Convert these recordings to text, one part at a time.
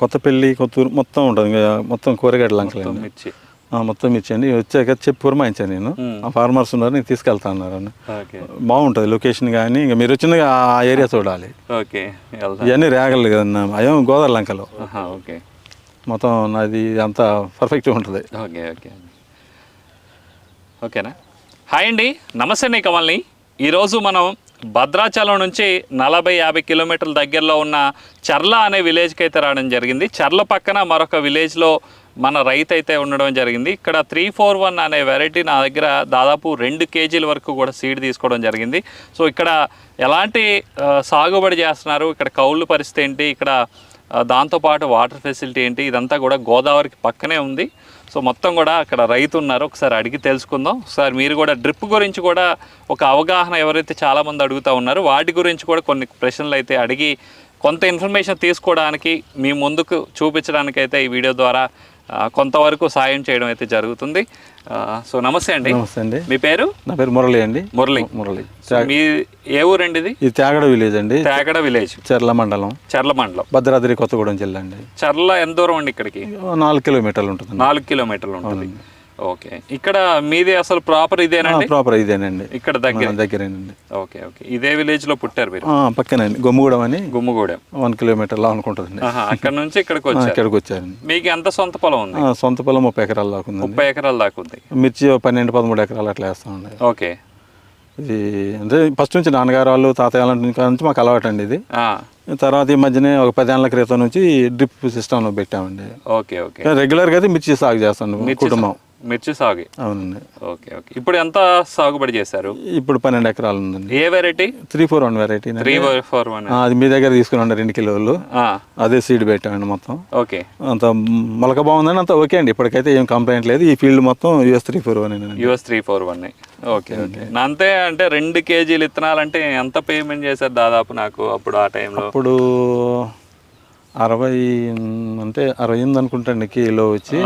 కొత్తపల్లి కొత్తూరు మొత్తం ఉంటుంది. ఇంకా మొత్తం కూరగాయల లంకలండి మిర్చి. మొత్తం ఇచ్చేయండి వచ్చాక చెప్పి పురమాయించాను నేను. ఆ ఫార్మర్స్ ఉన్నారు నేను తీసుకెళ్తా అన్నారు బాగుంటుంది లొకేషన్ కానీ ఇంకా మీరు వచ్చింది ఆ ఏరియా చూడాలి. ఇవన్నీ రేగలు కదన్నా అయ్యో గోదావరి లంకలో. మొత్తం నాది అంతా పర్ఫెక్ట్గా ఉంటుంది. Okay okay. ఓకేనా? హాయ్ అండి. నమస్తే నీ కమల్ని. ఈరోజు మనం భద్రాచలం నుంచి నలభై యాభై కిలోమీటర్ల దగ్గరలో ఉన్న చర్ల అనే విలేజ్కి అయితే రావడం జరిగింది. చర్ల పక్కన మరొక విలేజ్లో మన రైతు అయితే ఉండడం జరిగింది. ఇక్కడ త్రీ ఫోర్ వన్ అనే వెరైటీ నా దగ్గర దాదాపు రెండు కేజీల వరకు కూడా సీడ్ తీసుకోవడం జరిగింది. సో ఇక్కడ ఎలాంటి సాగుబడి చేస్తున్నారు? ఇక్కడ కౌలు పరిస్థితి ఏంటి? ఇక్కడ దాంతోపాటు వాటర్ ఫెసిలిటీ ఏంటి? ఇదంతా కూడా గోదావరికి పక్కనే ఉంది. సో మొత్తం కూడా అక్కడ రైతు ఉన్నారు ఒకసారి అడిగి తెలుసుకుందాం. ఒకసారి మీరు కూడా డ్రిప్ గురించి కూడా ఒక అవగాహన ఎవరైతే చాలామంది అడుగుతూ ఉన్నారో వాటి గురించి కూడా కొన్ని ప్రశ్నలు అయితే అడిగి కొంత ఇన్ఫర్మేషన్ తీసుకోవడానికి మీ ముందుకు చూపించడానికి అయితే ఈ వీడియో ద్వారా కొంతవరకు సాయం చేయడం అయితే జరుగుతుంది. సో నమస్తే అండి. నమస్తే అండి. మీ పేరు? నా పేరు మురళి అండి. మురళి. మురళి. మీ ఏ ఊరండి ఇది ఇది త్యాగడ విలేజ్ అండి. తేగడ విలేజ్. చర్ల మండలం. చర్ల మండలం. భద్రాద్రి కొత్తగూడెం జిల్లా అండి. చర్ల ఎంత దూరం అండి ఇక్కడికి? నాలుగు కిలోమీటర్లు ఉంటుంది. నాలుగు కిలోమీటర్లు ఉంటుంది. ఓకే. ఇక్కడ మీది అసలు ప్రాపర్ ఇదేనండి? ప్రాపర్ ఇదేనండి. ఇక్కడ దగ్గర. దగ్గరేనండి. Okay okay. ఇదే విలేజ్లో పుట్టారు మీరు? పక్కనండి గొమ్ముగూడెం అని గుమ్మగూడెం. వన్ కిలోమీటర్లో అనుకుంటుందండి. ఆహా, అక్కడ నుంచి ఇక్కడికి ఆ, వచ్చారు. ఇక్కడికి వచ్చారండి. మీకు ఎంత సొంత పొలం ఉంది? సొంత పొలం ముప్పై ఎకరాల దాకా ఉందండి. ముప్పై ఎకరాల దాకా ఉంది. మిర్చి పన్నెండు పదమూడు ఎకరాలు అట్లా వేస్తామండి ఓకే. ఇది అంటే ఫస్ట్ నుంచి నాన్నగారు వాళ్ళు తాతయ్య నుంచి మాకు అలవాటు అండి ఇది తర్వాత ఈ మధ్యనే ఒక పదేళ్ళ క్రితం నుంచి డ్రిప్ సిస్టంలో పెట్టామండి. Okay okay. రెగ్యులర్గా అయితే మిర్చి సాగు చేస్తాను కుటుంబం. మిర్చి సాగు. అవునండి. Okay okay. ఇప్పుడు ఎంత సాగుబడి చేశారు? ఇప్పుడు పన్నెండు ఎకరాలు ఉందండి ఏ variety three four one variety three four one. అది మీ దగ్గర తీసుకుని ఉండే రెండు కిలోలు. అదే సీడ్ పెట్టామండి మొత్తం. ఓకే. అంత మొలక బాగుందని అంత ఓకే అండి. ఇప్పటికైతే ఏం కంప్లైంట్ లేదు. ఈ ఫీల్డ్ మొత్తం US three four one US three four one okay okay. అంతే అంటే రెండు కేజీలు ఇత్తనాలంటే ఎంత పేమెంట్ చేశారు దాదాపు నాకు అప్పుడు ఆ టైంలో ఇప్పుడు అరవై అంటే అరవై ఎనిమిది అనుకుంటాండి కిలో వచ్చి.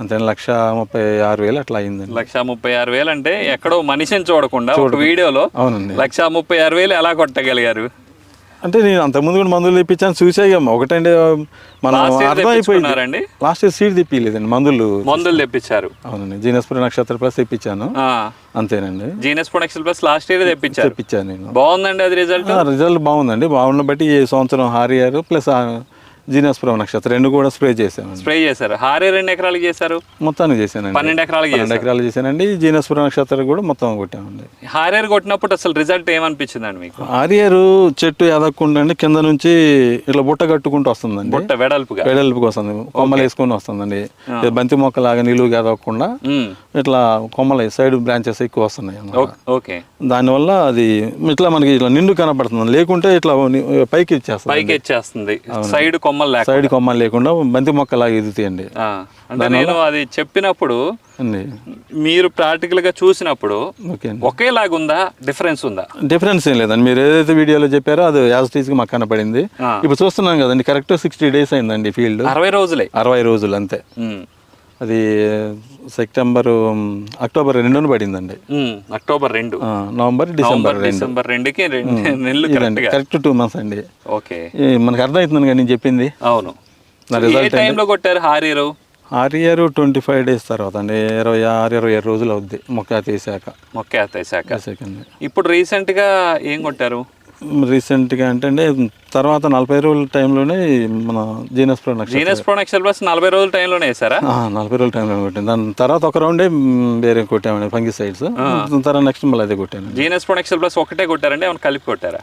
అంతే లక్ష ముప్పై ఆరు వేలు అట్లా అయిందండి. లక్ష ముప్పై ఆరు వేలు అంటే ఎక్కడో మనిషిని చూడకుండా ఒక వీడియోలో అవునండి. లక్ష ముప్పై ఆరు వేలు ఎలా కొట్టగలిగారు? అంటే నేను అంతకుముందు కూడా మందులు తెప్పించాను చూసాం ఒకటండి మనం అర్థమైపోయింది తెప్పించుకున్నారండి? లాస్ట్ ఇయర్ సీడ్ తెప్పిలేదండి మందులు. మందులు తెప్పించారు. అవునండి జీనస్పురి నక్షత్ర ప్లస్ తెప్పించాను. ఆ, అంతేనండి. Genus Production Plus last year తెప్పించారు. తెప్పించాను నేను. బాగుందండి అది రిజల్ట్ రిజల్ట్ బాగుందండి. బాగున్న బట్టి ఈ సంవత్సరం హారియర్ ప్లస్ జీనస్పురం నక్షత్రం రెండు కూడా స్ప్రే చేసామండి స్ప్రే చేశారు. హారే రెండు ఎకరాలకి చేశారు? మొత్తానికి చేశానండి. పన్నెండు ఎకరాలకి పన్నెండు ఎకరాలు చేశానండి. జీనస్పురం నక్షత్రం కూడా మొత్తం కొట్టామండి హారేర్ కొట్టినప్పుడు అసలు రిజల్ట్ ఏమనిపించిందండి మీకు? ఆరియర్ చెట్టు ఎదగకుండా అండి కింద నుంచి ఇట్లా బుట్ట కట్టుకుంటూ వస్తుందండి. బుట్ట వెడల్పుగా? వెడల్పుకి వస్తుంది. కొమ్మలు వేసుకొని వస్తుందండి. బంతి మొక్కలాగా నిలువుగా ఎదగకుండా ఇట్లా కొమ్మలు సైడ్ బ్రాంచెస్ ఎక్కువ వస్తున్నాయి ఓకే దానివల్ల అది ఇట్లా మనకి ఇట్లా నిండు కనపడుతుంది. లేకుంటే ఇట్లా పైకి ఇచ్చేస్తుంది పైకి ఇచ్చేస్తుంది సైడ్ కొమ్మలు లేక సైడ్ కొమ్మలు లేకుండా బంతి మొక్కలాగా ఎదుగుతాయండి. అంటే నేను అది చెప్పినప్పుడు మీరు ప్రాక్టికల్గా చూసినప్పుడు ఒకేలాగా ఉందా? డిఫరెన్స్ ఉందా? డిఫరెన్స్ ఏం లేదండి. మీరు ఏదైతే వీడియోలో చెప్పారో అది యాజ్ టీజ్గా మాకు కనపడింది. ఇప్పుడు చూస్తున్నాం కదండి కరెక్ట్ సిక్స్టీ డేస్ అయిందండి ఫీల్డ్ అరవై రోజులే. అరవై రోజులు అంతే. అది సెప్టెంబర్ అక్టోబర్ రెండున పడిందండి. అక్టోబర్ రెండు. నవంబర్ డిసెంబర్ డిసెంబర్ రెండుకి రెండు నెలలు కరెక్ట్ టూ మంత్స్ అండి. ఓకే. మనకు అర్థమవుతుంది కానీ నేను చెప్పింది. అవును. టైంలో కొట్టారు హారీరు ఆరు ఇయర్ ట్వంటీ ఫైవ్ డేస్ తర్వాత అండి. ఇరవై ఆరు ఇరవై ఏడు రోజులు అవుద్ది మొక్క తీసాక. మొక్క తీసాక. ఇప్పుడు రీసెంట్గా ఏం కొట్టారు? రీసెంట్గా అంటే అండి తర్వాత నలభై రోజుల టైంలోనే మన Genus Production Genus Production Plus నలభై రోజుల టైంలోనే వేసారా నలభై రోజుల టైంలో కొట్టాను. దాని తర్వాత ఒక రౌండే వేరే కొట్టామండి ఫంగి సైడ్స్ తర్వాత నెక్స్ట్ మళ్ళీ అదే కొట్టాను జీనస్ ప్రొడక్షన్ ప్లస్ ఒకటే కొట్టారండి ఏమైనా కలిపి కొట్టారా?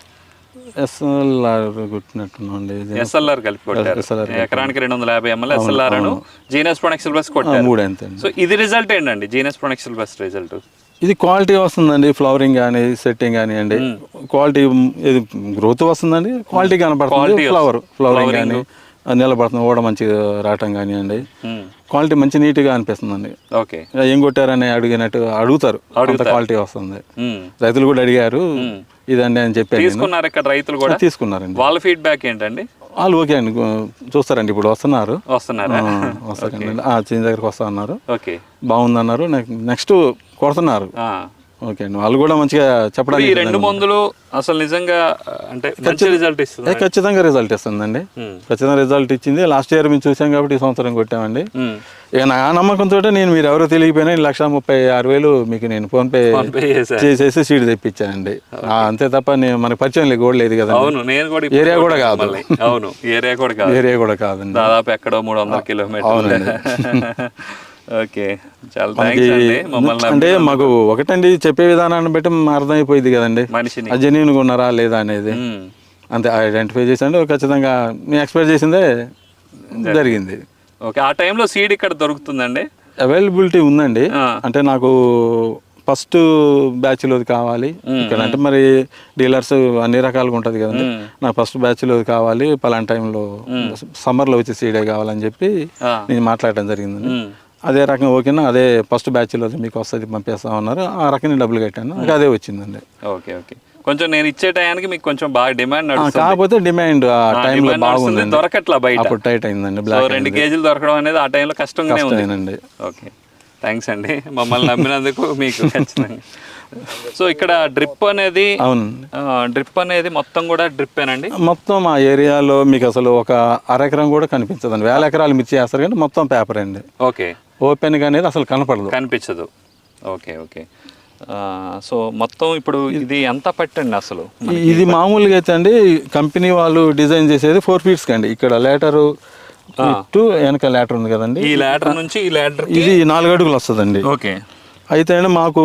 ఎస్ఎల్ఆర్ కొట్టినట్టున్నాండి ఇది ఎస్ఎల్ఆర్ కలిపి కొట్టారు. ఎకరానికి రెండు వందల యాభై ML SLR Genus Production Plus కొట్టారు. మూడు అంతే సో ఇది రిజల్ట్ ఏంటండి జీనస్ ప్రొడక్షన్ ప్లస్ రిజల్ట్? ఇది క్వాలిటీ వస్తుందండి ఫ్లవరింగ్ కానీ సెట్టింగ్ కానివ్వండి క్వాలిటీ ఇది గ్రోత్ వస్తుందండి క్వాలిటీ కనపడుతుంది ఫ్లవర్ ఫ్లవరింగ్ కానీ నిలబడుతుంది కూడా మంచిగా రావటం కానివ్వండి క్వాలిటీ మంచి నీట్గా అనిపిస్తుందండి. ఓకే. ఏం కొట్టారని అడిగినట్టు అడుగుతారు అంత క్వాలిటీ వస్తుంది. రైతులు కూడా అడిగారు ఇదండి అని చెప్పాను నేను. తీసుకున్నారు ఇక్కడ రైతులు కూడా? తీసుకున్నారండి. వాళ్ళ ఫీడ్బ్యాక్ ఏంటండి? వాళ్ళు ఓకే అండి గు- చూస్తారండి ఇప్పుడు వస్తున్నారు. వస్తున్నారా? వస్తారండి. చేంజ్ దగ్గరకు వస్తా అన్నారు. ఓకే. బాగుందన్నారు. నెక్స్ట్ కొడుతున్నారు. ఓకే అండి వాళ్ళు కూడా మంచిగా చెప్పడానికి ఈ రెండు మందులు అసలు నిజంగా అంటే మంచి రిజల్ట్ ఇస్తుంది? ఖచ్చితంగా రిజల్ట్ ఇస్తుందండి. ఖచ్చితంగా రిజల్ట్ ఇచ్చింది. లాస్ట్ ఇయర్ మేము చూసాం కాబట్టి ఈ సంవత్సరం కొట్టామండి. ఇక నా నమ్మకంతో నేను మీరు ఎవరో తెలియకపోయినా ఈ లక్ష ముప్పై ఆరు వేలు మీకు నేను ఫోన్పే చేసేసి సీడ్ తెప్పించానండి. అంతే తప్ప నేను మనకి పరిచయం లేదు కూడా లేదు కదా అవును నేను కూడా ఏరియా కూడా కాదు. అవును ఏరియా కూడా కాదు. ఏరియా కూడా కాదండి. దాదాపు ఎక్కడో మూడు వందల కిలోమీటర్లు. ఓకే. చాలా థ్యాంక్స్ అండి. మమ్మల్ని అంటే మాకు ఒకటండి చెప్పే విధానాన్ని బట్టి అర్థమైపోయింది కదండి. మనిషిని. జెన్యున్గా ఉన్నారా లేదా అనేది. అంతే ఐడెంటిఫై చేసండి ఖచ్చితంగా నేను ఎక్స్పెక్ట్ చేసిందే జరిగింది. ఓకే ఆ టైంలో సీడ్ ఇక్కడ దొరుకుతుందండి? అవైలబిలిటీ ఉందండి. అంటే నాకు ఫస్ట్ బ్యాచ్లోది కావాలి. ఇక్కడ అంటే మరి డీలర్స్ అన్ని రకాలుగా ఉంటుంది కదండి. నాకు ఫస్ట్ బ్యాచ్లోది కావాలి. పలానా టైంలో సమ్మర్లో వచ్చే సీడే కావాలని చెప్పి. నేను మాట్లాడటం జరిగిందండి. అదే రకం ఓకేనా? అదే ఫస్ట్ బ్యాచ్లో మీకు వస్తుంది పంపిస్తా ఉన్నారు. ఆ రకంగా డబ్బులు కట్టాను. అదే వచ్చిందండి. Okay okay. కొంచెం నేను ఇచ్చే టయానికి మీకు కొంచెం బాగా డిమాండ్ కాకపోతే డిమాండ్ ఆ టైంలో బాగుందండి. దొరకట్లా బయట. అప్పుడు టైట్ అయిందండి బ్లాక్ రెండు కేజీలు దొరకడం అనేది ఆ టైంలో కష్టంగానే ఉంది. అయినండి ఓకే. థ్యాంక్స్ అండి. మమ్మల్ని నమ్మినందుకు మీకు ఖచ్చితంగా. సో ఇక్కడ డ్రిప్ అనేది అవునండి. డ్రిప్ అనేది మొత్తం కూడా డ్రిప్పేనండి? మొత్తం ఆ ఏరియాలో మీకు అసలు ఒక అరెకరం కూడా కనిపించదండి. వేల ఎకరాలు మిర్చి వేస్తారు కానీ మొత్తం పేపర్ అండి. ఓకే. ఓపెన్ అనేది అసలు కనపడదు. కనిపించదు. Okay okay. సో మొత్తం ఇప్పుడు ఇది ఎంత పట్టండి అసలు? ఇది మామూలుగా అయితే అండి కంపెనీ వాళ్ళు డిజైన్ చేసేది ఫోర్ ఫీట్స్ కండి ఇక్కడ లేటరు టు వెనక లేటర్ ఉంది కదండి. ఈ ల్యాడర్ నుంచి ఈ ల్యాడర్ ఇది నాలుగు అడుగులు వస్తుందండి. ఓకే. అయితే అండి మాకు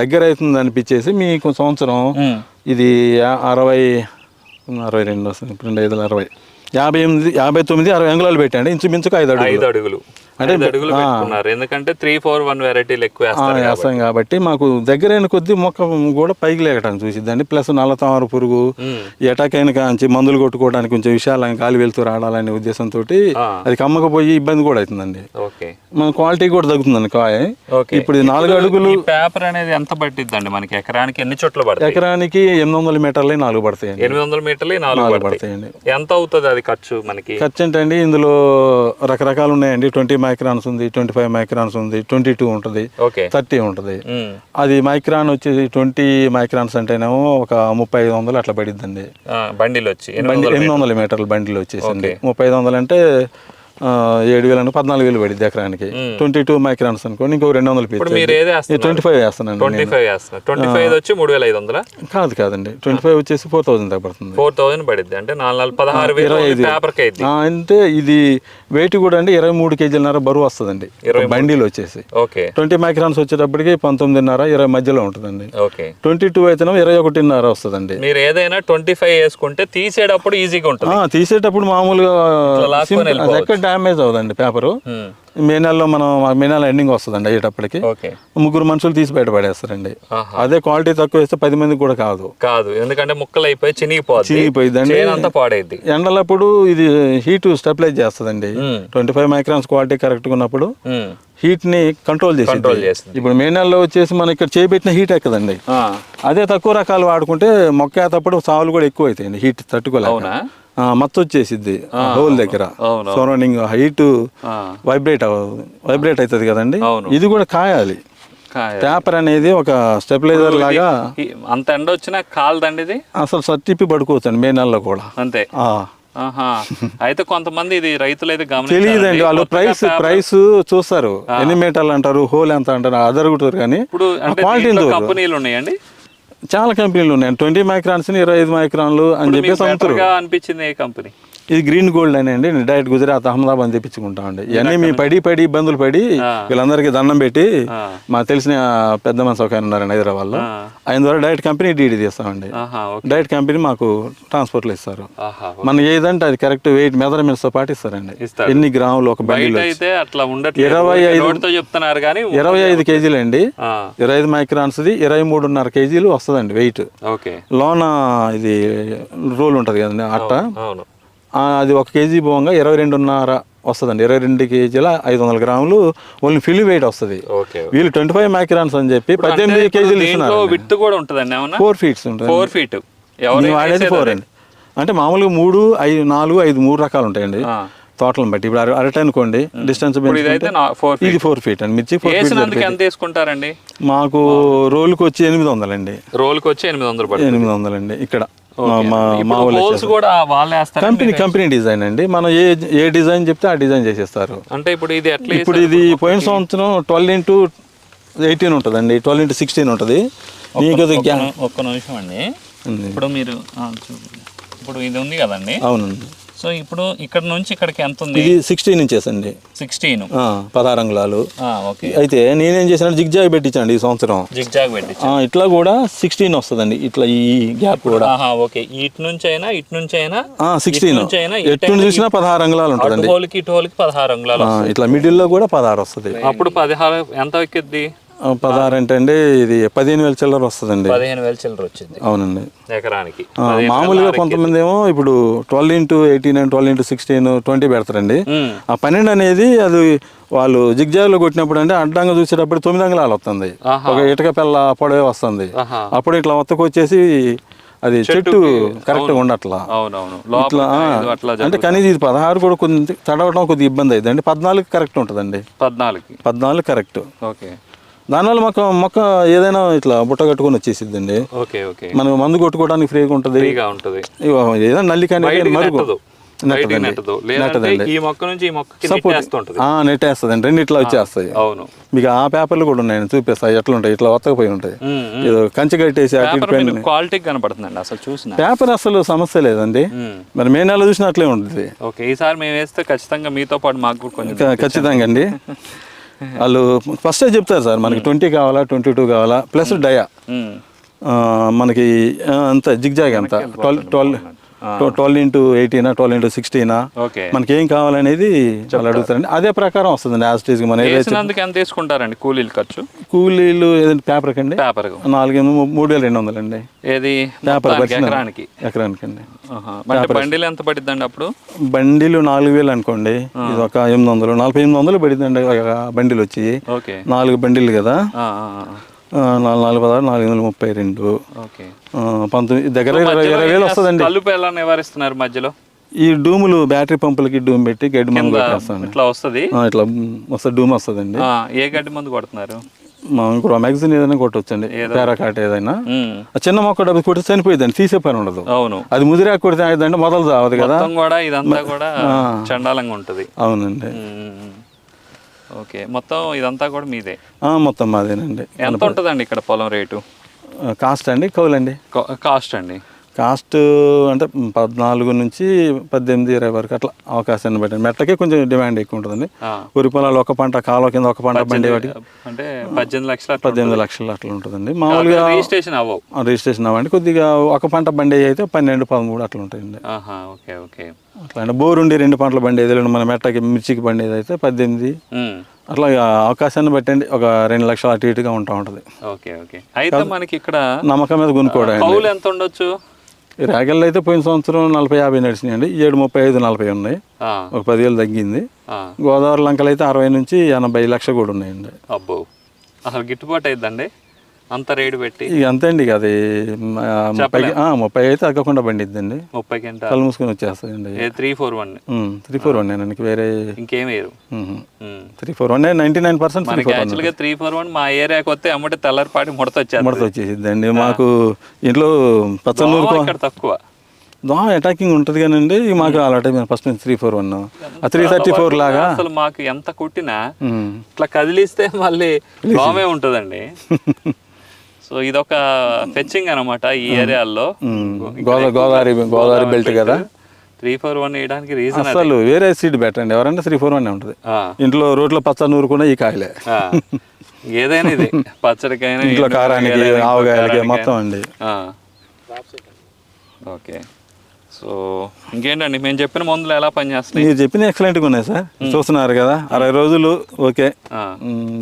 దగ్గర అవుతుంది అనిపించేసి మీకు సంవత్సరం ఇది అరవై అరవై రెండు వస్తుంది. ఇప్పుడు రెండు ఐదు అరవై. యాభై ఎనిమిది యాభై తొమ్మిది అరవై అంగుళాలు పెట్టండి. ఇంచుమించుకు ఐదు అడుగులు. ఐదు అడుగులు. అంటే అడుగులు పెట్టుకున్నారు. ఎందుకంటే త్రీ ఫోర్ వన్ వెరైటీలు ఎక్కువ వేస్తాం కాబట్టి. మాకు దగ్గరైన కొద్దీ మొక్క కూడా పైకి లేకటానికి చూసిద్దండి. ప్లస్ నల్లతామర పురుగు మ్మ్. ఎటాకైన కాంచి మందులు కొట్టుకోవడానికి కొంచెం విశాలంగా గాలి వెళ్తూ రావాలనే ఉద్దేశంతో. అది కమ్మకపోయి ఇబ్బంది కూడా అవుతుందండి. మన క్వాలిటీ కూడా తగ్గుతుందండి కాయ. ఓకే. ఇప్పుడు నాలుగు అడుగులు పేపర్ అనేది ఎంత పట్టిద్దండి మనకి? ఎకరానికి ఎన్ని చోట్ల పడతాయి? ఎకరానికి ఎనిమిది వందల మీటర్లే నాలుగు పడతాయండి. ఎనిమిది వందల మీటర్లు నాలుగు పడతాయి. పడతాయండి. ఎంత అవుతుంది అది ఖర్చు మనకి? ఖర్చు ఏంటండి? ఇందులో రకరకాలు ఉన్నాయండి. ట్వంటీ మైక్రాన్స్ ఉంది ట్వంటీ ఫైవ్ మైక్రాన్స్ ఉంది ట్వంటీ టూ ఉంటుంది థర్టీ ఉంటుంది. అది మైక్రాన్ వచ్చేసి ట్వంటీ మైక్రాన్స్ అంటేనేమో ఒక ముప్పై ఐదు వందలు అట్లా పడిద్దండి. బండిలు వచ్చి ఎనిమిది వందల మీటర్ల. బండిలు వచ్చేసింది ముప్పై ఐదు వందలు అంటే ఏడు వేలు పద్నాలుగు వేలు పడిద్ది ఎకరానికి. ట్వంటీ టూ మైక్రాన్స్ అనుకోండి ఇంకో రెండు వందలు ట్వంటీ ఫైవ్ వేస్తానండి ట్వంటీ ఫైవ్ ట్వంటీ ఫైవ్ వచ్చి మూడు వేల ఐదు వందల? కాదు కాదండి. ట్వంటీ ఫైవ్ వచ్చేసి ఫోర్ థౌసండ్ దాకా పడుతుంది. ఫోర్ థౌసండ్ పడిద్ది. అంటే నాలుగు నాలుగు పదహారు వేలు అంటే ఇది వెయిట్ కూడా అండి ఇరవై మూడు కేజీలన్నర బరువు వస్తుందండి. బండిలు వచ్చేసి. ఓకే. ట్వంటీ మైక్రాన్స్ వచ్చేటప్పటికి పంతొమ్మిదిన్నర ఇరవై మధ్యలో ఉంటుందండి. ఓకే. ట్వంటీ టూ అయితేనేమో ఇరవై ఒకటిన్నర వస్తుందండి. మీరు ఏదైనా ట్వంటీ ఫైవ్ వేసుకుంటే తీసేటప్పుడు ఈజీగా ఉంటుంది. తీసేటప్పుడు మామూలుగా ఎక్కడ డ్యామేజ్ అవుదండి పేపరు. మే నెలలో మనం మే నెల ఎండింగ్ వస్తుందండి అయ్యేటప్పటికి. ముగ్గురు మనుషులు తీసి బయట పడేస్తారండి. అదే క్వాలిటీ తక్కువ వేస్తే పది మందికి కూడా కాదు. కాదు. ఎందుకంటే ముక్కలు అయిపోయి చినిగిపోద్ది. చినిగిపోయిద్దండి. చేను అంతా పాడైద్ది. ఎండలప్పుడు ఇది హీట్ స్టెబిలైజ్ చేస్తుందండి. ట్వంటీ ఫైవ్ మైక్రాన్స్ క్వాలిటీ కరెక్ట్గా ఉన్నప్పుడు. హీట్ని కంట్రోల్ చేసి కంట్రోల్ చేస్తుంది ఇప్పుడు మే నెలలో వచ్చేసి మనం ఇక్కడ చేపెట్టిన హీట్ ఎక్కదండి. అదే తక్కువ రకాలు వాడుకుంటే మొక్క ఏతప్పుడు సావులు కూడా ఎక్కువ అవుతాయండి హీట్ ఆ, మత్తు వచ్చేసిద్ది హోల్ దగ్గర. సరౌండింగ్ హీట్ వైబ్రేట్ వైబ్రేట్ అవుతుంది కదండి. ఇది కూడా కాయాలి. కాయ- పేపర్ అనేది ఒక స్టెబిలైజర్ లాగా అంత ఎండ వచ్చినా కాలదండి ఇది? అసలు సర్టిపి పడుకోవచ్చండి మే నెలలో కూడా. అంతే. అయితే కొంతమంది ఇది రైతులు అయితే తెలియదండి వాళ్ళు ప్రైస్ ప్రైస్ చూస్తారు. ఎన్ని మీటర్లు అంటారు హోల్ ఎంత అంటారు అదరుగుతారు కానీ చూడరు. కంపెనీలు ఉన్నాయండి? చాలా కంపెనీలు ఉన్నాయి. ట్వంటీ మైక్రాన్స్ ఇరవై ఐదు మైక్రాన్లు అని చెప్పేసి అనిపించింది ఏ కంపెనీ? ఇది గ్రీన్ గోల్డ్ అని అండి. డైరెక్ట్ గుజరాత్ అహ్మదాబాద్ తెప్పించుకుంటామండి ఇవన్నీ మీ పడి పడి ఇబ్బందులు పడి వీళ్ళందరికీ దండం పెట్టి మా తెలిసిన పెద్ద మనసు ఒక ఉన్నారండి హైదరాబాద్లో. ఆయన ద్వారా డైరెక్ట్ కంపెనీ డీడీ తీస్తామండి డైరెక్ట్ కంపెనీ మాకు ట్రాన్స్పోర్ట్లో ఇస్తారు. ఆహా మనం ఏదంటే అది కరెక్ట్ వెయిట్ మెజర్మెంట్స్తో పాటు ఇస్తారండి. ఇస్తారు. ఎన్ని గ్రాములు ఒక ఇరవై ఐదు- చెప్తున్నారు కానీ ఇరవై ఐదు కేజీలు అండి. ఇరవై ఐదు మైక్రాన్స్ది ఇరవై మూడున్నర కేజీలు వస్తుందండి వెయిట్. లోన ఇది రోల్ ఉంటుంది కదండి అట్ట. అది ఒక కేజీ పోగా ఇరవై రెండున్నర వస్తుందండి. ఇరవై రెండు కేజీల ఐదు వందల గ్రాములు ఓన్లీ ఫిల్ వెయిట్ వస్తుంది. వీళ్ళు ట్వంటీ ఫైవ్ మైక్రాన్స్ అని చెప్పి పద్దెనిమిది కేజీలు విత్ కూడా ఉంటుందండి ఫోర్ ఫీట్స్ ఉంటుంది ఫోర్ ఫీట్ వాడేది ఫోర్ అండి. అంటే మామూలుగా మూడు ఐదు నాలుగు ఐదు మూడు రకాలు ఉంటాయండి. తోటలను బట్టి. ఇప్పుడు అర- అరటి అనుకోండి డిస్టెన్స్ ఇది ఫోర్ ఫీట్ అండి. మిర్చి ఫోర్ ఎంత తీసుకుంటారండి? మాకు రోలుకి వచ్చి ఎనిమిది వందలండి. రోల్కి వచ్చి ఎనిమిది వందలు ఎనిమిది వందలండి. ఇక్కడ. మా- వాళ్ళు కూడా వాళ్ళే కంపెనీ కంపెనీ డిజైన్ అండి. మనం ఏ ఏ డిజైన్ చెప్తే ఆ డిజైన్ చేసేస్తారు. అంటే ఇప్పుడు ఇది ఎట్లా ఇప్పుడు ఇది పోయిన సంవత్సరం ట్వెల్వ్ ఇంటూ ఎయిటీన్ ఉంటుందండి. ట్వెల్వ్ ఇంటూ సిక్స్టీన్ ఉంటుంది. మీకు ఒక్క నిమిషం అండి. ఇప్పుడు మీరు. ఇప్పుడు ఇది ఉంది కదండి. అవునండి. సో ఇప్పుడు ఇక్కడ నుంచి ఇక్కడికి ఎంత ఉంది? ఇది సిక్స్టీన్ ఇంచెస్ అండి. సిక్స్టీన్ ఆ, పదహారు అంగుళాలు. ఓకే. అయితే నేనేం చేసిన జిగ్ జాగ్ పెట్టించండి ఈ సంవత్సరం. జిగ్ జాగ్ పెట్టి ఆ, ఇట్లా కూడా సిక్స్టీన్ వస్తుందండి ఇట్లా ఈ గ్యాప్ కూడా. ఓకే. ఇటు నుంచి అయినా ఇటు నుంచి అయినా సిక్స్టీన్ నుంచి అయినా ఎటు చూసినా పదహారు అంగుళాలు ఉంటుందండి. ఇటు హోల్కి పదహారు అంగుళాలు ఆ, ఇట్లా మిడిల్లో కూడా పదహారు వస్తుంది. అప్పుడు పదహారు ఎంత ఎక్కిద్ది? పదహారు అంటే అండి ఇది పదిహేను వేల చిల్లర వస్తుందండి. పదిహేను వేల చిల్లర వచ్చింది. అవునండి. ఎకరానికి. మామూలుగా కొంతమంది ఏమో ఇప్పుడు twelve into eighteen and twelve into sixteen twenty పెడతారండి. ఆ పన్నెండు అనేది అది వాళ్ళు జిగ్జాగ్లో కొట్టినప్పుడు అంటే అడ్డంగా చూసేటప్పుడు తొమ్మిది అంగుళాలు వస్తుంది. ఒక ఇటుక పిల్ల పొడవే వస్తుంది. అప్పుడు ఇట్లా వచ్చేసి అది చెట్టు కరెక్ట్గా ఉండట్లా. అంటే కనీసం ఇది పదహారు కూడా కొంచెం తడవడం కొద్దిగా ఇబ్బంది అయింది అండి పద్నాలుగు కరెక్ట్ ఉంటుందండి. పద్నాలుగుకి పద్నాలుగు కరెక్ట్. ఓకే. దానివల్ల మొక్క మొక్క ఏదైనా ఇట్లా బుట్ట కట్టుకొని వచ్చేసిద్దండి. Okay okay. మనం మందు కొట్టుకోవడానికి ఫ్రీగా ఉంటుంది. ఫ్రీగా ఉంటుంది. ఇగో ఏదైనా నల్లి కానీ మరుగు. నెట్టేస్తుందండి. రెండు ఇట్లా వచ్చేస్తాయి. అవును. మీకు ఆ పేపర్లు కూడా ఉన్నాయండి. చూపిస్తాయి ఎట్లా ఉంటాయి ఇట్లా వత్తకపోయి ఉంటాయి. ఏదో కంచె కట్టేసి క్వాలిటీ కనపడుతుందండి. అసలు చూసిన. పేపర్ అసలు సమస్య లేదండి. మరి మే నెల చూసినా అట్లే ఉంటుంది. ఓకే ఈసారి మేము వేస్తే ఖచ్చితంగా మీతో పాటు మాకు కూడా కొంచెం ఖచ్చితంగా అండి. వాళ్ళు ఫస్టే చెప్తారు సార్ మనకి ట్వంటీ కావాలా ట్వంటీ టూ కావాలా ప్లస్ డయా. ఉమ్. ఆ, మనకి అంత జిగ్జాగ్ అంత. ట్వెల్వ్ ట్వెల్వ్ ట్వెల్వ్ ఇంటూ ఎయిటీనా ట్వెల్వ్ ఇంటూ సిక్స్టీనా? మనకి ఏం కావాలనేది వాళ్ళు అడుగుతారండి. అదే ప్రకారం వస్తుందండి యాజ్ టీజ్గా మన ఎంత తీసుకుంటారండి కూలీలు ఖర్చు? కూలీలు ఏదంటే పేపర్ కండి? పేపర్ నాలుగు మూడు వేల రెండు వందలండి. ఏది? పేపర్ ఎకరానికి? ఎకరానికి అండి బండిలు ఎంత పడిద్దండి అప్పుడు? బండిలు నాలుగు వేలు అనుకోండి. ఇది ఒక ఎనిమిది వందలు నలభై ఎనిమిది వందలు పడిందండి ఒక బండిలు వచ్చి. నాలుగు బండిలు కదా. నాలుగు నాలుగు పదహారు నాలుగు వందల ముప్పై రెండు. పంతొమ్మిది దగ్గర ఇరవై వేలు చేస్తారు? వస్తుందండి. కలుపు ఎలా నివారిస్తున్నారు మధ్యలో? ఈ డూములు బ్యాటరీ పంపులకి డూమ్ పెట్టి గడ్డి మందు ఇట్లా వస్తుంది? ఇట్లా వస్తుంది డూమ్ వస్తుందండి. ఏ గడ్డి మందు కొడుతున్నారు? ఇప్పుడు మ్యాగజైన్ ఏదైనా కొట్టొచ్చండి. పేరాకాట్ ఏదైనా. చిన్న మొక్క డబ్బు కొట్టి చనిపోయిందండి తీసే పని ఉండదు. అవును. అది ముదిరాకు కొడితే మొదలు కదా. కూడా ఇదంతా కూడా చండాలంగా ఉంటుంది. అవునండి. ఓకే. మొత్తం ఇదంతా కూడా మీదే? మొత్తం మాదేనండి. ఎంత ఉంటుందండి ఇక్కడ పొలం రేటు? కాస్ట్ అండి? కౌలండి? కాస్ట్ అండి. కాస్ట్ అంటే పద్నాలుగు నుంచి పద్దెనిమిది ఇరవై వరకు అట్లా అవకాశాన్ని బట్టి. మెట్టకే కొంచెం డిమాండ్ ఎక్కువ ఉంటుందండి. వరి పొలాలు ఒక పంట కాలువ కింద ఒక పంట బండి వాటి అంటే పద్దెనిమిది లక్షల పద్దెనిమిది లక్షలు అట్లా ఉంటుందండి. మామూలుగా రిజిస్ట్రేషన్ అవ్వవు. రిజిస్ట్రేషన్ అవ్వండి. కొద్దిగా ఒక పంట బండి అయితే పన్నెండు పదమూడు అట్లా ఉంటాయండి. Okay okay. అట్లా అంటే బోర్ ఉండి రెండు పంటల బండి ఏదైనా మన మెట్టకి మిర్చికి బండి ఏదైతే పద్దెనిమిది. అట్లా అవకాశాన్ని బట్టండి ఒక రెండు లక్షలు అటు ఇటుగా ఉంటా ఉంటుంది. Okay okay. అయితే మనకి ఇక్కడ నమ్మకం మీద కొనుక్కోవడం ఎంత ఉండొచ్చు? రాగళ్ళు అయితే పోయిన సంవత్సరం నలభై యాభై నడిచినాయండి. ఏడు ముప్పై ఐదు నలభై ఉన్నాయి. ఒక పదివేలు తగ్గింది. గోదావరి లంకలు అయితే అరవై నుంచి ఎనభై లక్షలు కూడా ఉన్నాయండి. అబ్బో. అసలు గిట్టుబాటు అయిద్దండి? అంత రేటు పెట్టి? ఇక అంతే అండి ఇక అది ముప్పై ముప్పై అయితే తగ్గకుండా బండిద్దండి ముప్పై కింటాల్ కళ్ళు మూసుకొని వచ్చేస్తాయండి three four one? Three four one నేను వేరే ఇంకేం వేరు. Three four one ninety nine percent three four యాక్చువల్గా త్రీ ఫోర్ వన్ మా ఏరియాకి వస్తే అమ్మటే తెల్లరిపాటి ముడత వచ్చేది ముడత వచ్చేసిద్దండి. మాకు ఇంట్లో పచ్చనూరు ఇక్కడ తక్కువ. దోమ అటాకింగ్ ఉంటుంది కానండి మాకు అలవాటు ఫస్ట్ నుంచి త్రీ ఫోర్ వన్. ఆ త్రీ థర్టీ ఫోర్ లాగా అసలు మాకు ఎంత కొట్టినా. ఇట్లా కదిలిస్తే మళ్ళీ దోమే ఉంటుందండి. సో ఇదొక ఫెచ్చింగ్ అనమాట ఈ ఏరియాలో. గోదా గోదావరి గోదావరి బెల్ట్ కదా? త్రీ ఫోర్ వన్ వేయడానికి రీజన్ అసలు వేరే సీడ్ పెట్టండి. ఎవరంటే త్రీ ఫోర్ వన్ ఉంటుంది. ఇంట్లో రోడ్ల పచ్చ నూరుకున్న ఈ కాయలే. ఏదైనా ఇది. పచ్చడికైనా ఇంట్లో కారానికి ఆవకాయలకి. మొత్తం అండి. ఆ. ఓకే. సో ఇంకేంటండి? మేము చెప్పిన మందులు ఎలా పనిచేస్తున్నాయి? మీరు చెప్పిన ఎక్సలెంట్గా ఉన్నాయి సార్. చూస్తున్నారు కదా అరవై రోజులు ఓకే.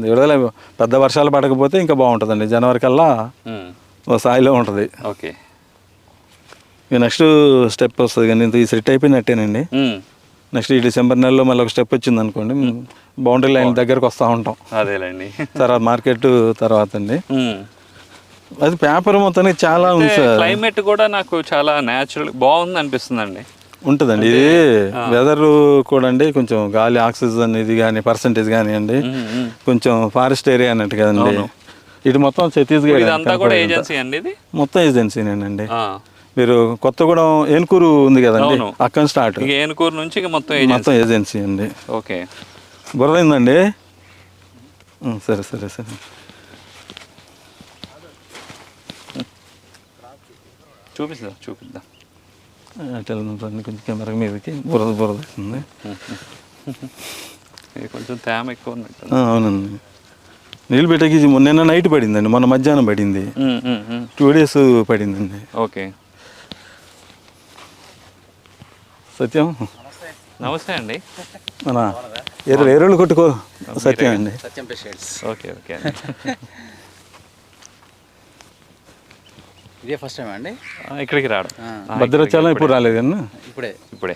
విడుదల పెద్ద వర్షాలు పడకపోతే ఇంకా బాగుంటుందండి. జనవరి కల్లా. ఓ స్థాయిలో ఉంటుంది. ఓకే. ఇక నెక్స్ట్ స్టెప్ వస్తుంది కానీ ఇంత ఈ సెట్ అయిపోయినట్టేనండి. నెక్స్ట్ ఈ డిసెంబర్ నెలలో మళ్ళీ ఒక స్టెప్ వచ్చింది అనుకోండి బౌండరీ లైన్ దగ్గరకు వస్తూ ఉంటాం. అదేలేండి. తర్వాత మార్కెట్ తర్వాత అండి. అది పేపర్ మొత్తానికి చాలా ఉంది సార్. క్లైమేట్ కూడా నాకు చాలా న్యాచురల్ బాగుంది అనిపిస్తుందండి. ఉంటుందండి. ఇది వెదర్ కూడా అండి కొంచెం గాలి ఆక్సిజన్ ఇది కానీ పర్సంటేజ్ ఉమ్, ఉమ్. కొంచెం ఫారెస్ట్ ఏరియా అన్నట్టు కదండి. ఇటు మొత్తం ఛత్తీస్గఢ్ ఇదంతా కూడా ఏజెన్సీ అండి ఇది? మొత్తం ఏజెన్సీనేనండి. మీరు కొత్తగూడెం ఏనుకూరు ఉంది కదండి. అక్కడ స్టార్ట్ ఏనుకూరు నుంచి మొత్తం ఏజెన్సీ మొత్తం ఏజెన్సీ అండి. ఓకే. బుర్రయిందండి ఉం, సరే సరే సరే. చూపిద్దాం చూపిద్దాం అటు కొంచెం కెమెరా మీదకి బురద బురద అవుతుంది. ఇది కొంచెం తేమ ఎక్కువ ఉన్నట్టు అవునండి. నీళ్ళు పెట్టకి నిన్న నైట్ పడిందండి మొన్న మధ్యాహ్నం పడింది. టూ డేస్ పడిందండి. ఓకే. సత్యం? నమస్తే అండి. మన ఎర్ర ఎరువులు కొట్టుకో. సత్యం అండి. సత్యం ఓకే ఓకే అండి ఇదే ఫస్ట్ టైం అండి? ఇక్కడికి రావడం భద్రాచలం ఇప్పుడు. రాలేదు ఇప్పుడే. ఇప్పుడే.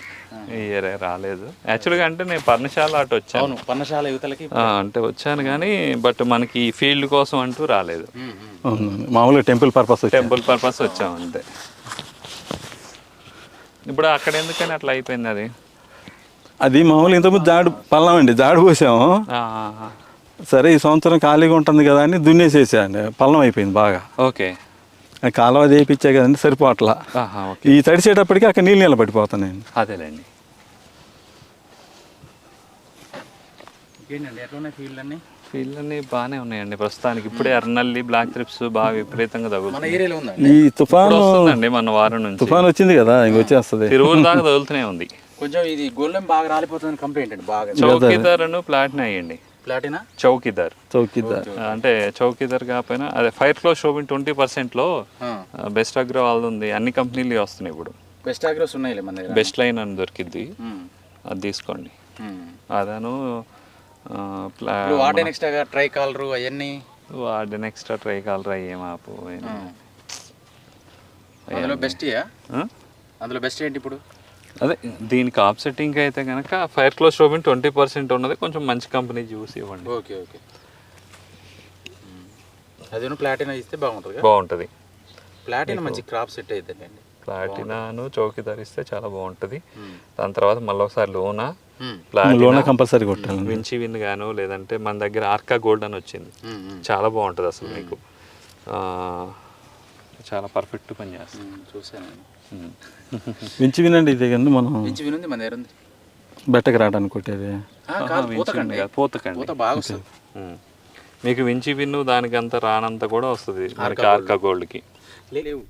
ఇయర్ రాలేదు. యాక్చువల్గా అంటే నేను పర్ణశాల అటు వచ్చాను. అవును పన్నశాల యువతలకి ఆ, అంటే వచ్చాను కానీ బట్ మనకి ఈ ఫీల్డ్ కోసం అంటూ రాలేదు. మామూలుగా టెంపుల్ పర్పస్ వచ్చి టెంపుల్ పర్పస్ వచ్చాం అంతే. ఇప్పుడు అక్కడ ఎందుకని అట్లా అయిపోయింది అది? అది మామూలు ఇంతకుముందు జాడు పల్లం అండి జాడు పోసాము. సరే ఈ సంవత్సరం ఖాళీగా ఉంటుంది కదా అని దున్నేసేసాండి పల్లం అయిపోయింది బాగా. ఓకే. కాలువ చేయించా కదండి సరిపోట్లా ఆహా, ఓకే. ఈ తడిసేటప్పటికి అక్కడ నీళ్ళు నిలబడిపోతున్నాయండి అదేలేండి. ఇంకేంటండి ఎట్లా ఉన్నాయి ఫీల్డ్ అన్ని ఫీల్డ్ అన్ని బాగానే ఉన్నాయండి ప్రస్తుతానికి. ఇప్పుడే ఎర్నల్లి బ్లాక్ ట్రిప్స్ బాగా విపరీతంగా మన తగులుతుంది ఏరియాలో ఉందండి ఈ తుఫాను వస్తుందండి మన వారం నుంచి. తుఫాన్ వచ్చింది కదా ఇంక వచ్చేస్తుంది. తిరువుల దాకా తగులుతూనే ఉంది. కొంచెం ఇది గోల్డెం బాగా రాలిపోతుంది కంప్లైంట్ అండి బాగా. చౌకీదార్ అను ప్లాటినా అయ్యండి. ప్లాటినా? చౌకీదార్. చౌకీదార్. అంటే చౌకీదార్ కాకపోయినా అదే ఫైర్ ఫ్లో షోబిన్ ట్వంటీ పర్సెంట్లో ఆ. బెస్ట్ అగ్రో వాళ్ళది. ఉంది అన్ని కంపెనీలు వస్తున్నాయి ఇప్పుడు. బెస్ట్ ఆగ్రోస్ ఉన్నాయిలే మన దగ్గర. బెస్ట్ లైన్ అని దొరికిద్ది. అది తీసుకోండి. అదను వాడే నెక్స్ట్ ట్రై కాలరు అవన్నీ? వాడిన ఎక్స్ట్రా ట్రై కాలరా ఆపు ఏం- ఆ. అందులో బెస్ట్ ఆ? అందులో బెస్ట్ ఏంటి ఇప్పుడు? అదే దీనికి ఆప్ సెట్టింగ్ అయితే కనుక ఫైర్ క్లో షోబిన్ ట్వంటీ పర్సెంట్ ఉన్నది. కొంచెం మంచి కంపెనీ చూసి ఇవ్వండి. Okay okay. అదేను ప్లాటినా ఇస్తే బాగుంటుంది బాగుంటుంది. ప్లాటినా మంచి క్రాప్ సెట్ అవుతుందండి ప్లాటినాను చౌకీదార్ ఇస్తే చాలా బాగుంటుంది. దాని తర్వాత మళ్ళీ ఒకసారి లోనా లోన కంపల్సరీ కొట్టాలండి. వించి విన్ గాను లేదంటే మన దగ్గర ఆర్కా గోల్డ్ అని వచ్చింది. చాలా బాగుంటుంది అసలు మీకు. ఆ, చాలా పర్ఫెక్ట్ పని చేస్తుంది. ఉమ్, చూశాను నేను. ఉమ్. వించి వినండి ఇది కానీ మనం మించి వినుంది మన దగ్గర ఉంది. బెట్టకు రావడానికి కొట్టేది. పూతకండి. పూతకండి. పూత బాగా వస్తుంది. మీకు వించి విన్ను దానికంత రానంత కూడా వస్తుంది మనకి ఆర్కా గోల్డ్కి. లేవు.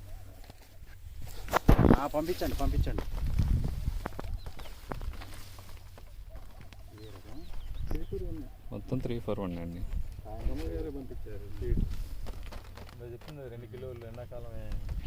ఆ, పంపించండి పంపించండి. మొత్తం త్రీ ఫోర్ వన్ అండి. రెండు కిలోలు ఎండాకాలమే.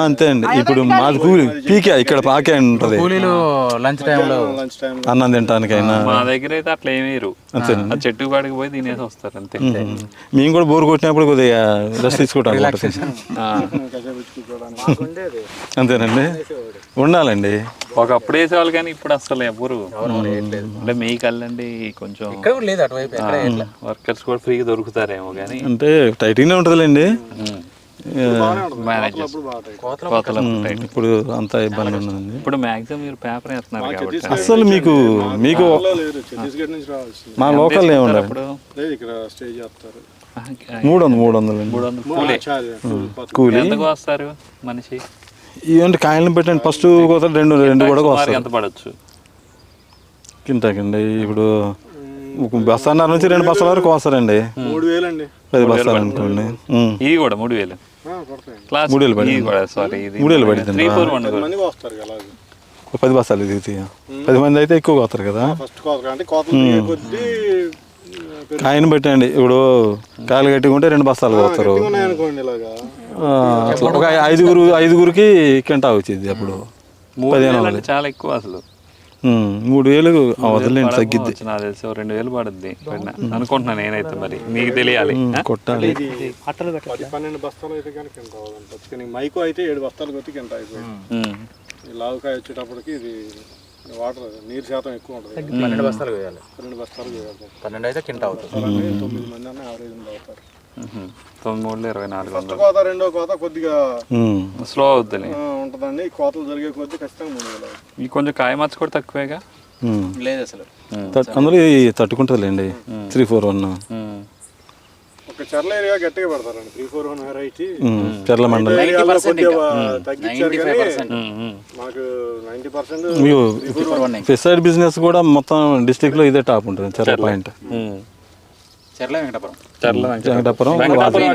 అంతే అండి. ఇప్పుడు మాది కూలి పీకే ఇక్కడ పాకే ఉంటుంది. కూలీలు లంచ్ టైంలో అన్నం తినటానికైనా. మా దగ్గర అయితే అట్లా ఏమీ వేరు ఆ చెట్టు కాడికి పోయి తినేసి వస్తారు అంతే. మేము. కూడా బోర్ కొట్టినప్పుడు కొద్దిగా రెస్ట్ తీసుకుంటాం ఆ. అంతేనండి. ఉండాలండి. ఒకప్పుడు వేసేవాళ్ళు కానీ ఇప్పుడు అసలు ఎవరు అంటే మీకు వెళ్ళండి కొంచెం ఇక్కడ లేదు అటువైపు వర్కర్స్ కూడా ఫ్రీగా దొరుకుతారేమో కానీ. అంటే టైట్గానే ఉంటుందిలేండి. ఇప్పుడు అంత ఇబ్బంది ఉందండి ఇప్పుడు మాక్సిమం మీరు పేపర్ వేస్తున్నారు కాబట్టి. అసలు మీకు మీకు మా లోకల్ ఏముండదు. ఇప్పుడు లేదు ఇక్కడ స్టే చేస్తారు. మూడు వందలు మూడు వందలు. అండి మూడు వందలు కూలీ. కూలి. ఎంతకు వస్తారు మనిషి? ఇవంటే కాయలను పెట్టండి. ఫస్ట్ కోత రెండు రెండు కూడా ఎంత పడవచ్చు కింటాకండి ఇప్పుడు బస్తాన్నర నుంచి రెండు బస్తాల వరకు కోస్తారండి మూడు వేలండి. పది బస్తాలు అనుకోండి. ఇవి కూడా మూడు వేలు. ఆ, పడతాయండి. క్లాస్ మూడు వేలు సారీ ఇది మూడు వేలు పడింది. పది బస్తాలు దిగుతాయి పది మంది అయితే ఎక్కువ కోస్తారు కదా. ఫస్ట్ కోత అంటే కోతలు దిగే కొద్దీ కాయను పెట్టండి. ఇప్పుడు కాయలు కట్టుకుంటే రెండు బస్తాలు కోస్తారు. ఒక ఐదుగురు ఐదుగురికి కింటా వచ్చింది అప్పుడు. మూడు వేలు అంటే చాలా ఎక్కువ అసలు. మూడు వేలు ఆ, వదిలేండి తగ్గిద్ది. పడకపోవచ్చు నాకు తెలిసి రెండు వేలు పడుద్ది అనుకుంటున్నాను నేనైతే మరి. మీకు తెలియాలి. కొట్టాలి. పన్నెండు బస్తాలు అయితే కనుక మైకు అయితే ఏడు బస్తాలు కొద్ది ఎంత అయిపోయింది. లావుకాయ వచ్చేటప్పటికి ఇది వాటర్ నీరు శాతం ఎక్కువ ఉంటుంది పన్నెండు బస్తాలు వేయాలి పన్నెండు బస్తాలు చేయాలి పన్నెండు అయితే కింట అవుతుంది. తొమ్మిది మంది అన్న యావరేజ్ అవుతారు. తొమ్మిది మూడులో ఇరవై నాలుగు ఫస్ట్ కోత రెండో కోత కొద్దిగా స్లో అవుద్ది ఆ, ఉంటుందండి. ఈ కోతలు జరిగే కొద్ది ఖచ్చితంగా మూడు వేలు అవుతుంది. ఈ కొంచెం కాయ మచ్చ కూడా తక్కువేగా. లేదు అసలు. అందులో తట్టుకుంటుందిలేండి. Three four one. ఉమ్. ఒక చర్ల ఏరియా గట్టిగా పెడతారండి. Three four one variety. Charla మండలం. మాకు నైంటీ పర్సెంట్ ఫిసైడ్ బిజినెస్ కూడా మొత్తం డిస్టిక్లో ఇదే టాప్ ఉంటుంది చర్ల పాయింట్. చెర్ల వెంకటపురం. వెంకటాపురం వెంకటాపురం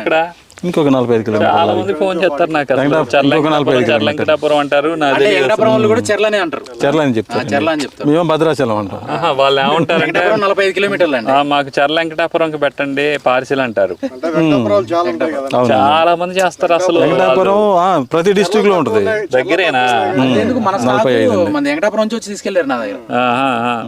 ఇంకొక నలభై ఐదు చాలా మంది ఫోన్ చేస్తారు నాకు వెంకటాపురం నలభై ఐదు వెంకటాపురం అంటారు వెంకటపురం చెర్లనే అంటారు. చర్ల అని ఆ, చెప్తారు చెర్ల అని చెప్తారు. మేము భద్రాచలం అంటాం. ఆహా, వాళ్ళు ఏమంటారంటే వెంకటపురం నలభై ఐదు కిలోమీటర్లు అండి. "ఆ, మాకు చర్ల వెంకటాపురంకి పెట్టండి పార్సిల్ అంటారు. చాలా ఉంటాయి కదా. చాలా మంది చేస్తారు అసలు. వెంకటాపురం ఆ, ప్రతి డిస్టిక్లో ఉంటుంది. దగ్గరేనా? ఎందుకు మన స్టాఫ్ మన వెంకటాపురం నుంచి వచ్చి తీసుకెళ్ళారు నా దగ్గర? ఆహా, ఆహా.